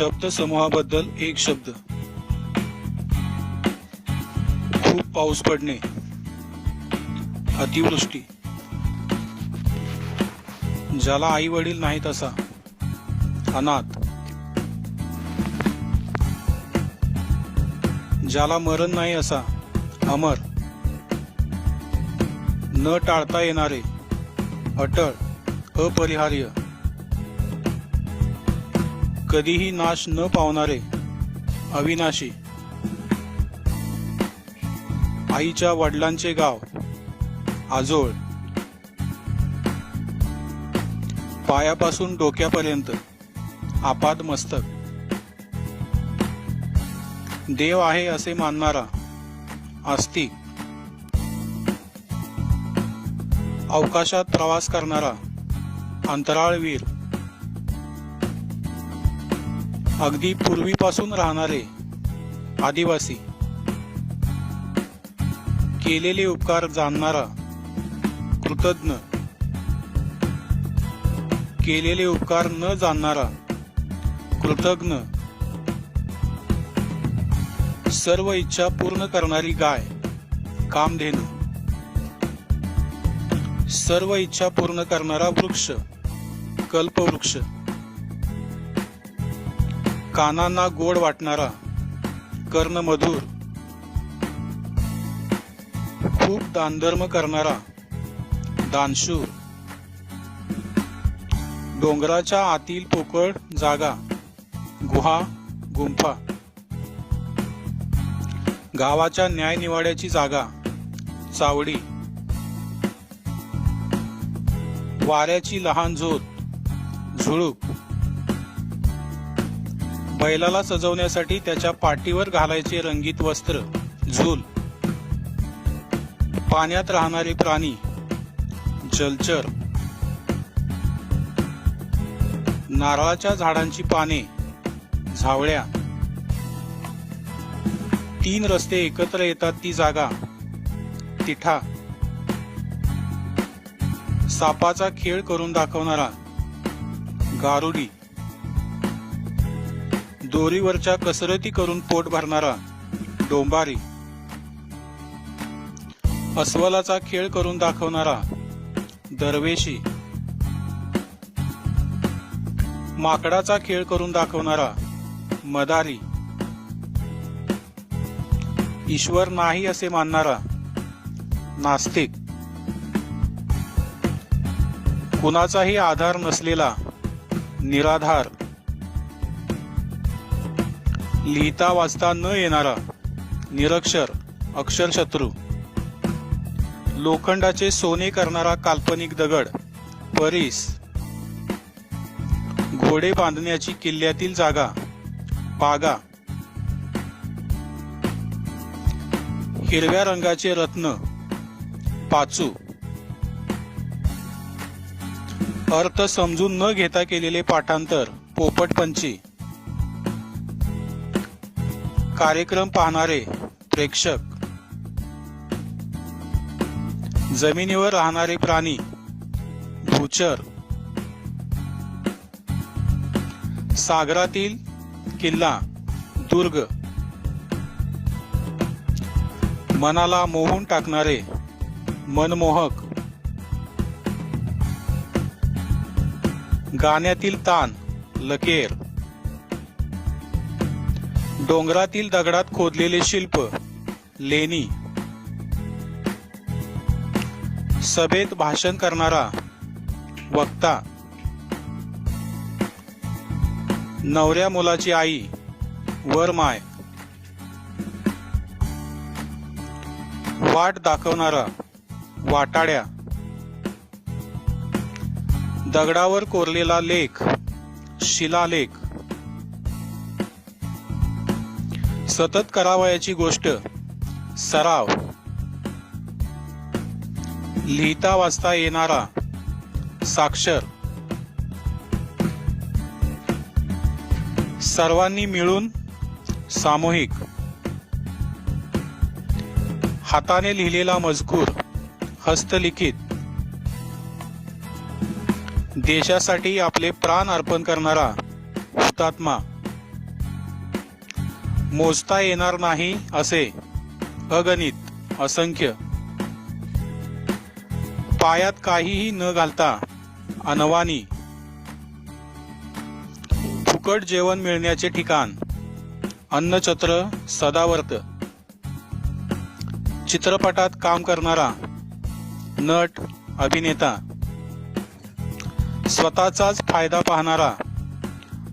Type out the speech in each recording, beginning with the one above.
शब्द समूहाबद्दल एक शब्द. खूप पाऊस पडणे. अतिवृष्टी. ज्याला आई वडील नाहीत असा. अनाथ. ज्याला मरण नाही असा. अमर. न टाळता येणारे. अटळ. अपरिहार्य. कधीही नाश न पावणारे अविनाशी. आईच्या वडिलांचे गाव आजोळ. पायापासून डोक्यापर्यंत आपाद मस्तक. देव आहे असे मानणारा आस्तिक अवकाशात प्रवास करणारा अंतराळवीर. अगदी पूर्वीपासून राहणारे आदिवासी. केलेले उपकार जाणणारा कृतज्ञ. केलेले उपकार न जाणणारा कृतज्ञ. सर्व इच्छा पूर्ण करणारी गाय कामधेनू. सर्व इच्छा पूर्ण करणारा वृक्ष कल्पवृक्ष. कानांना गोड वाटणारा कर्ण मधुर खूप दानधर्म करणारा दानशूर डोंगराच्या आतील पोकळ जागा गुहा गुंफा. गावाच्या न्यायनिवाड्याची जागा चावडी. वाऱ्याची लहान झोत झुळूक बैलाला सजवण्यासाठी त्याच्या पाठीवर घालायचे रंगीत वस्त्र झूल. पाण्यात राहणारे प्राणी जलचर. नारळाच्या झाडांची पाने झावळ्या. तीन रस्ते एकत्र येतात ती जागा. तिठा. सापाचा खेळ करून दाखवणारा. गारुडी. दोरीवरच्या कसरती करून पोट भरणारा डोंबारी. अस्वलाचा खेळ करून दाखवणारा दरवेशी. माकडाचा खेळ करून दाखवणारा मदारी. ईश्वर नाही असे मानणारा नास्तिक. कुणाचाही आधार नसलेला निराधार. लिहिता वाचता न येणारा निरक्षर अक्षरशत्रू. लोखंडाचे सोने करणारा काल्पनिक दगड परीस. घोडे बांधण्याची किल्ल्यातील जागा पागा. हिरव्या रंगाचे रत्न पाचू. अर्थ समजून न घेता केलेले पाठांतर पोपटपंची. कार्यक्रम पाहणारे प्रेक्षक. जमिनीवर राहणारे प्राणी. भूचर. सागरातील किल्ला. दुर्ग. मनाला मोहून टाकणारे मनमोहक. गाण्यातील तान लकेर. डोंगरातील दगडात खोदलेले शिल्प. लेणी. सभेत भाषण करणारा वक्ता. नवऱ्या मुलाची आई. वर माय. वाट दाखवणारा वाटाड्या. दगडावर कोरलेला लेख. शिलालेख. सतत करावयाची गोष्ट. सराव. लिहिता वाचता येणारा. साक्षर. सर्वांनी मिळून सामूहिक. हाताने लिहिलेला मजकूर हस्तलिखित. देशासाठी आपले प्राण अर्पण करणारा हुतात्मा. मोजता येणार नाही असे अगणित असंख्य. पायात काहीही न घालता अनवानी फुकट जेवण मिळण्याचे ठिकाण. अन्नछत्र सदावर्त. चित्रपटात काम करणारा नट अभिनेता. स्वतःचाच फायदा पाहणारा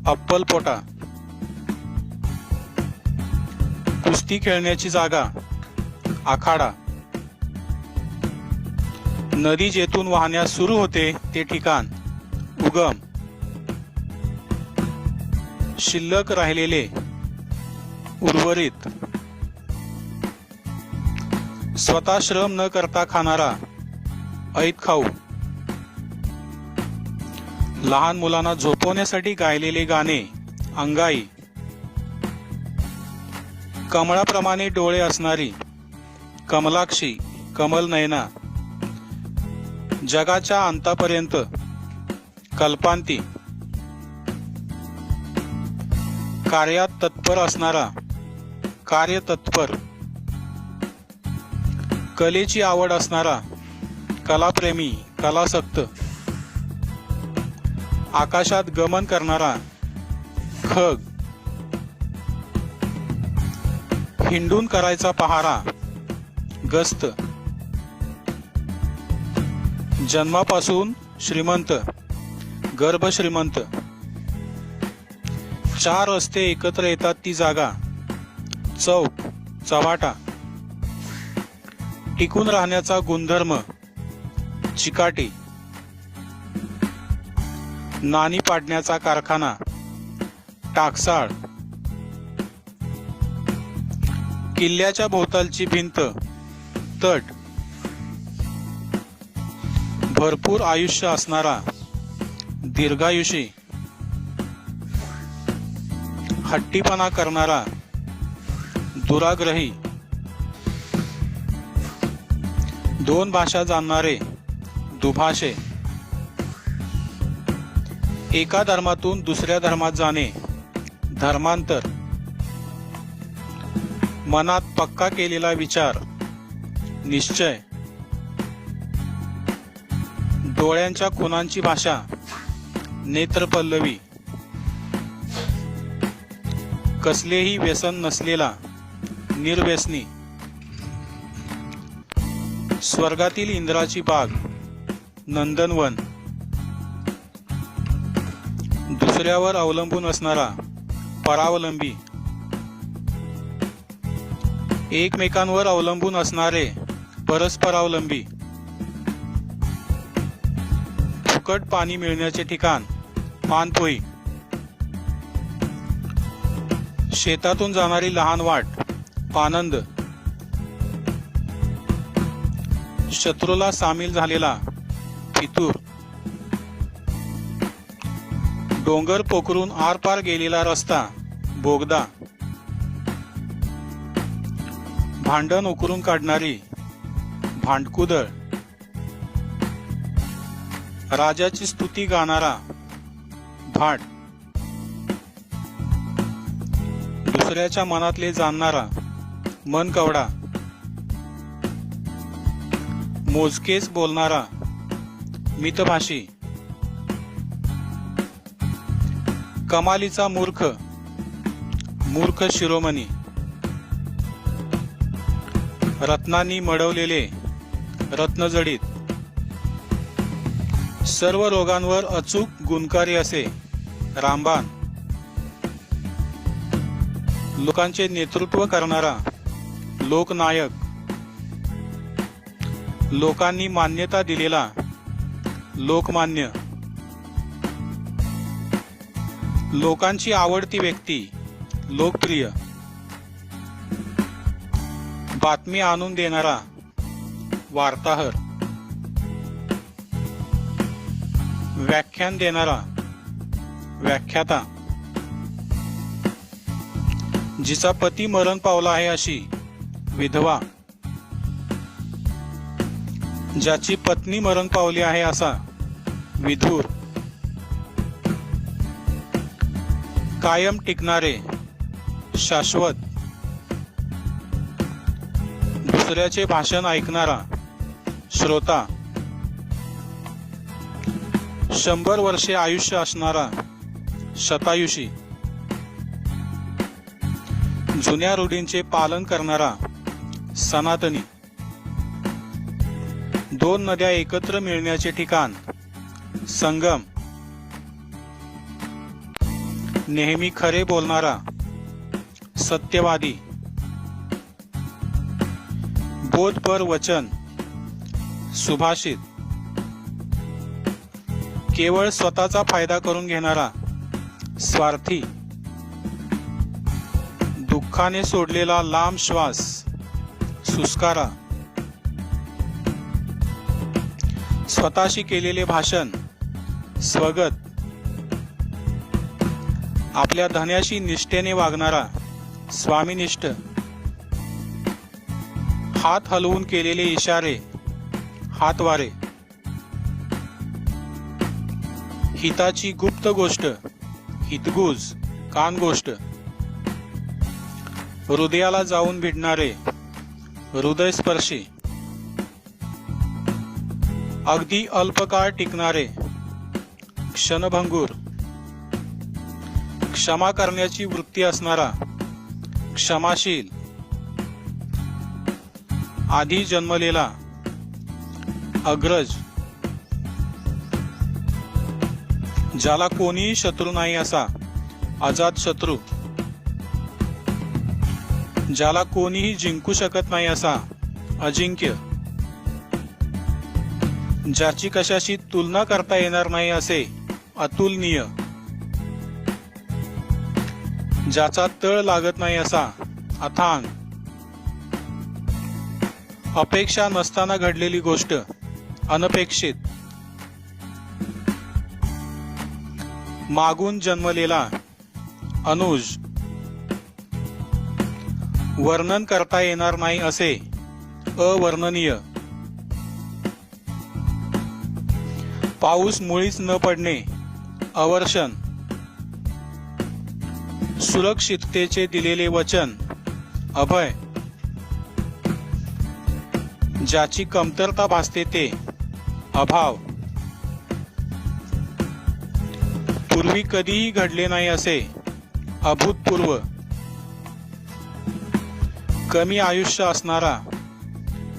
अप्पल कुस्ती खेळण्याची जागा. आखाडा. नदी जेथून वाहण्यास सुरू होते ते ठिकाण. उगम. शिल्लक राहिलेले. उर्वरित. स्वतः श्रम न करता खाणारा. ऐत खाऊ. लहान मुलांना झोपवण्यासाठी गायलेले गाणे. अंगाई. कमळाप्रमाणे डोळे असणारी कमलाक्षी कमल नयना जगाच्या अंतापर्यंत कल्पांती कार्यात तत्पर असणारा कार्य तत्पर कलेची आवड असणारा कलाप्रेमी कलासक्त आकाशात गमन करणारा खग हिंडून करायचा पहारा. गस्त. जन्मापासून श्रीमंत. गर्भ श्रीमंत. चार रस्ते एकत्र येतात ती जागा. चौक चवाटा टिकून राहण्याचा गुणधर्म. चिकाटी. नाणी पाडण्याचा कारखाना. टाकसाळ. किल्ल्याच्या भोवतालची भिंत तट भरपूर आयुष्य असणारा दीर्घायुषी हट्टीपणा करणारा दुराग्रही दोन भाषा जाणणारे दुभाषे एका धर्मातून दुसऱ्या धर्मात जाणे धर्मांतर मनात पक्का केलेला विचार. निश्चय. डोळ्यांच्या खुनांची भाषा. नेत्रपल्लवी कसलेही व्यसन नसलेला निर्व्यसनी. स्वर्गातील इंद्राची बाग. नंदनवन. दुसऱ्यावर अवलंबून असणारा परावलंबी. एकमेकांवर अवलंबून असणारे परस्परावलंबी. फुकट पाणी मिळण्याचे ठिकाण पानपोई. शेतातून जाणारी लहान वाट पानंद. शत्रूला सामील झालेला फितूर. डोंगर पोखरून आरपार गेलेला रस्ता बोगदा. भांडण उकरून काढणारी भांडकुदळ. राजाची स्तुती गाणारा भाट दुसऱ्याच्या मनातले जाणणारा मन कवडा. मोजकेच बोलणारा मितभाषी. कमालीचा मूर्ख मूर्ख शिरोमणी. रत्नांनी मडवलेले रत्नजडीत. सर्व रोगांवर अचूक गुणकारी असे रामबाण. लोकांचे नेतृत्व करणारा लोकनायक. लोकांनी मान्यता दिलेला लोकमान्य. लोकांची आवडती व्यक्ती लोकप्रिय. बातमी आणून देणारा वार्ताहर. व्याख्यान देणारा व्याख्याता. जिचा पती मरण पावला आहे अशी विधवा. ज्याची पत्नी मरण पावली आहे असा विधूर. कायम टिकणारे शाश्वत. दुसऱ्याचे भाषण ऐकणारा श्रोता शंभर वर्षे आयुष्य असणारा शतायुषी जुन्या रूढींचे पालन करणारा सनातनी दोन नद्या एकत्र मिळण्याचे ठिकाण संगम नेहमी खरे बोलणारा सत्यवादी बोधपर वचन सुभाषित. केवळ स्वतःचा फायदा करून घेणारा स्वार्थी. दुःखाने सोडलेला लांब श्वास सुस्कारा. स्वतःशी केलेले भाषण स्वगत. आपल्या धन्याशी निष्ठेने वागणारा स्वामीनिष्ठ. हात हलवून केलेले इशारे हातवारे. हिताची गुप्त गोष्ट हितगुज कान गोष्ट हृदयाला जाऊन भिडणारे हृदयस्पर्शी. अगदी अल्पकाळ टिकणारे क्षणभंगूर. क्षमा करण्याची वृत्ती असणारा क्षमाशील. आधी जन्मलेला अग्रज ज्याला कोणीही शत्रू नाही असा अजात शत्रू ज्याला कोणीही जिंकू शकत नाही असा अजिंक्य ज्याची कशाशी तुलना करता येणार नाही असे अतुलनीय ज्याचा तळ लागत नाही असा अथांग. अपेक्षा नसताना घडलेली गोष्ट अनपेक्षित. मागून जन्मलेला अनुज. वर्णन करता येणार नाही असे अवर्णनीय. पाऊस मुळीच न पडणे अवर्षण. सुरक्षिततेचे दिलेले वचन अभय. ज्याची कमतरता भासते ते. अभाव. पूर्वी कधीही घडले नाही असे. अभूतपूर्व. कमी आयुष्य असणारा.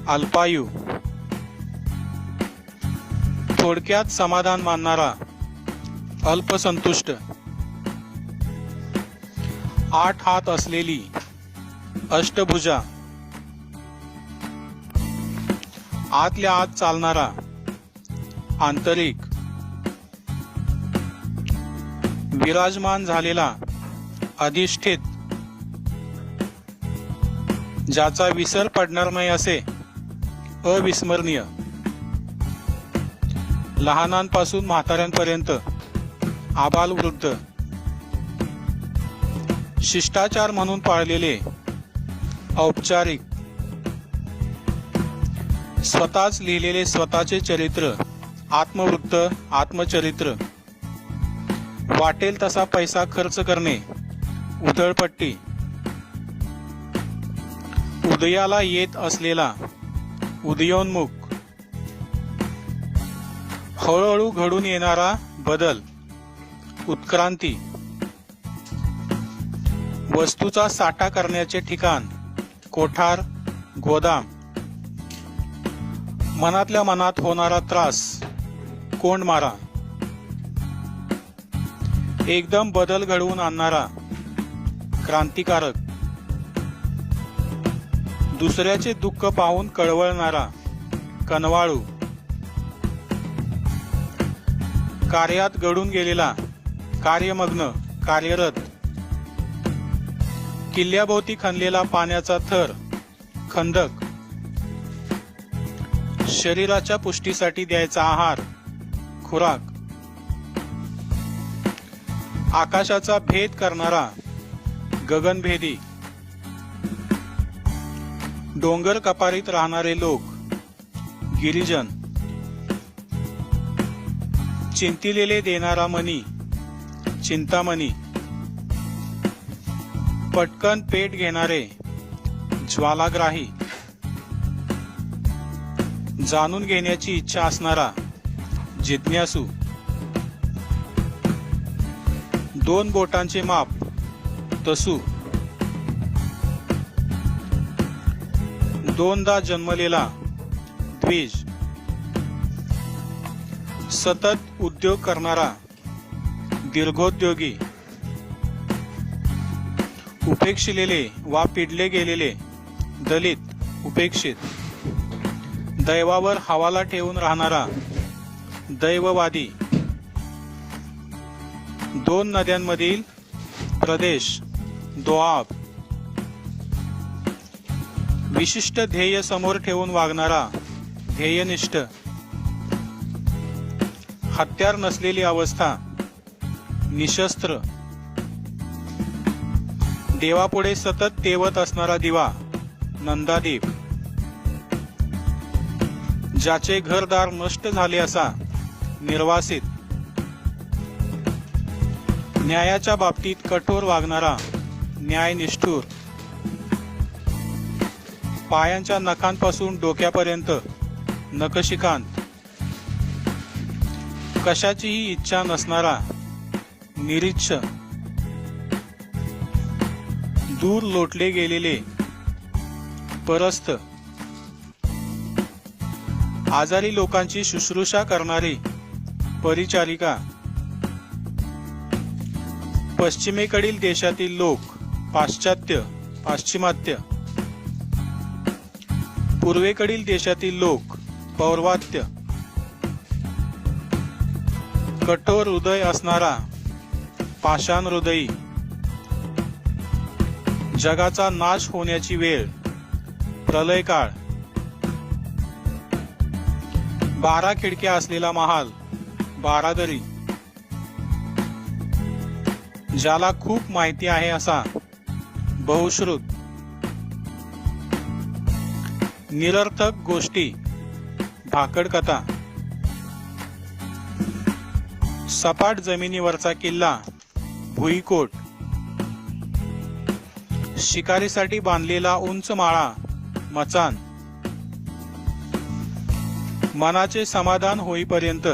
अल्पायू. थोडक्यात समाधान मानणारा. अल्पसंतुष्ट. आठ हात असलेली. अष्टभुजा. आतल्या आत चालणारा आंतरिक विराजमान झालेला अधिष्ठित ज्याचा विसर पडणार नाही असे अविस्मरणीय. लहानांपासून म्हाताऱ्यांपर्यंत आबाल वृद्ध. शिष्टाचार म्हणून पाळलेले औपचारिक स्वतःच लिहिलेले स्वतःचे चरित्र आत्मवृत्त आत्मचरित्र. वाटेल तसा पैसा खर्च करणे उधळपट्टी. उदयाला येत असलेला उदयोन्मुख. हळूहळू घडून येणारा बदल उत्क्रांती. वस्तूचा साठा करण्याचे ठिकाण कोठार गोदाम. मनातल्या मनात होणारा त्रास कोंड मारा. एकदम बदल घडवून आणणारा क्रांतिकारक. दुसऱ्याचे दुःख पाहून कळवळणारा कनवाळू. कार्यात घडून गेलेला कार्यमग्न कार्यरत. किल्ल्याभोवती खणलेला पाण्याचा थर खंदक शरीराच्या पुष्टीसाठी द्यायचा आहार. खुराक. आकाशाचा भेद करणारा गगनभेदी. डोंगर कपारीत राहणारे लोक. गिरिजन. चिंतिलेले देणारा मनी. चिंतामणी. पटकन पेट घेणारे ज्वालाग्राही. जाणून घेण्याची इच्छा असणारा जिज्ञासू. दोन बोटांचे माप तसू. दोनदा जन्मलेला द्विज. सतत उद्योग करणारा दीर्घोद्योगी. उपेक्षिलेले वा पिडले गेलेले दलित उपेक्षित. दैवावर हवाला ठेवून राहणारा दैववादी दोन नद्यांमधील प्रदेश दोआब विशिष्ट ध्येय समोर ठेवून वागणारा ध्येयनिष्ठ हत्यार नसलेली अवस्था निशस्त्र देवापुढे सतत तेवत असणारा दिवा नंदादीप. ज्याचे घरदार नष्ट झाले असा निर्वासित न्यायाच्या बाबतीत कठोर वागणारा न्यायनिष्ठूर पायांच्या नखांपासून डोक्यापर्यंत नखशिकांत कशाचीही इच्छा नसणारा निरीच्छ दूर लोटले गेलेले परस्त आजारी लोकांची शुश्रूषा करणारी परिचारिका. पश्चिमेकडील देशातील लोक पाश्चात्य पाश्चिमात्य. पूर्वेकडील देशातील लोक पौर्वात्य. कठोर हृदय असणारा पाषाण हृदयी. जगाचा नाश होण्याची वेळ प्रलयकाळ. बारा खिडक्या असलेला महाल बारादरी ज्याला खूप माहिती आहे असा बहुश्रुत निरर्थक गोष्टी भाकड कथा सपाट जमिनीवरचा किल्ला भुईकोट शिकारीसाठी बांधलेला उंच माळा मचान मनाचे समाधान होईपर्यंत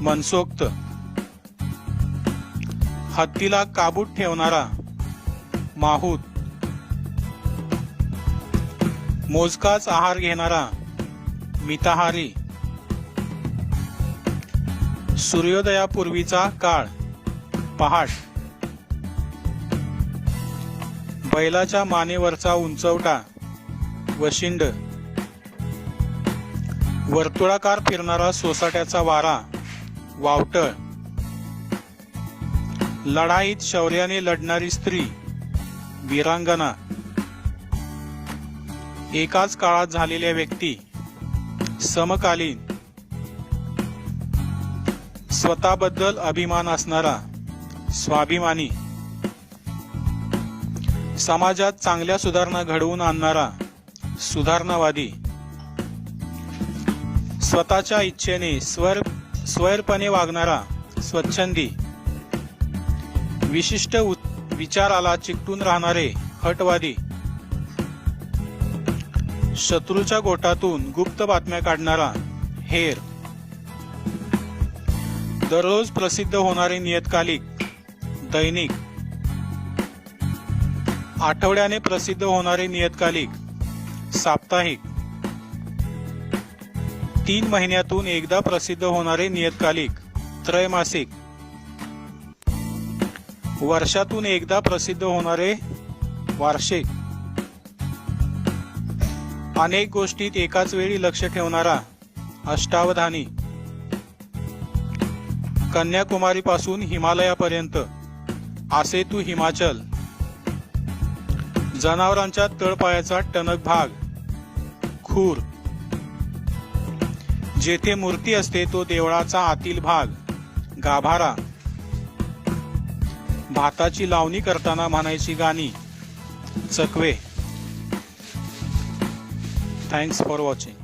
मनसोक्त हत्तीला काबूत ठेवणारा माहूत. मोजकाच आहार घेणारा मिताहारी. सूर्योदयापूर्वीचा काळ पहाट. बैलाच्या मानेवरचा उंचवटा वशिंड वर्तुळाकार फिरणारा सोसाट्याचा वारा वावटळ. लढाईत शौर्याने लढणारी स्त्री वीरांगना. एकाच काळात झालेल्या व्यक्ती समकालीन. स्वतःबद्दल अभिमान असणारा स्वाभिमानी. समाजात चांगल्या सुधारणा घडवून आणणारा सुधारणावादी. स्वतःच्या इच्छेने स्वर स्वैरपणे वागणारा स्वच्छंदी. विशिष्ट विचाराला चिकटून राहणारे हटवादी. शत्रूच्या गोटातून गुप्त बातम्या काढणारा हेर. दररोज प्रसिद्ध होणारे नियतकालिक दैनिक. आठवड्याने प्रसिद्ध होणारे नियतकालिक साप्ताहिक. तीन महिन्यातून एकदा प्रसिद्ध होणारे नियतकालिक त्रैमासिक. वर्षातून एकदा प्रसिद्ध होणारे वार्षिक. अनेक गोष्टीत एकाच वेळी लक्ष ठेवणारा अष्टावधानी. कन्याकुमारी पासून हिमालयापर्यंत असे तू हिमाचल. जनावरांच्या तळपायाचा टणक भाग खूर. जेथे मूर्ती असते तो देवळाचा आतील भाग. गाभारा. भाताची लावणी करताना म्हणायची गाणी. चकवे. Thanks for watching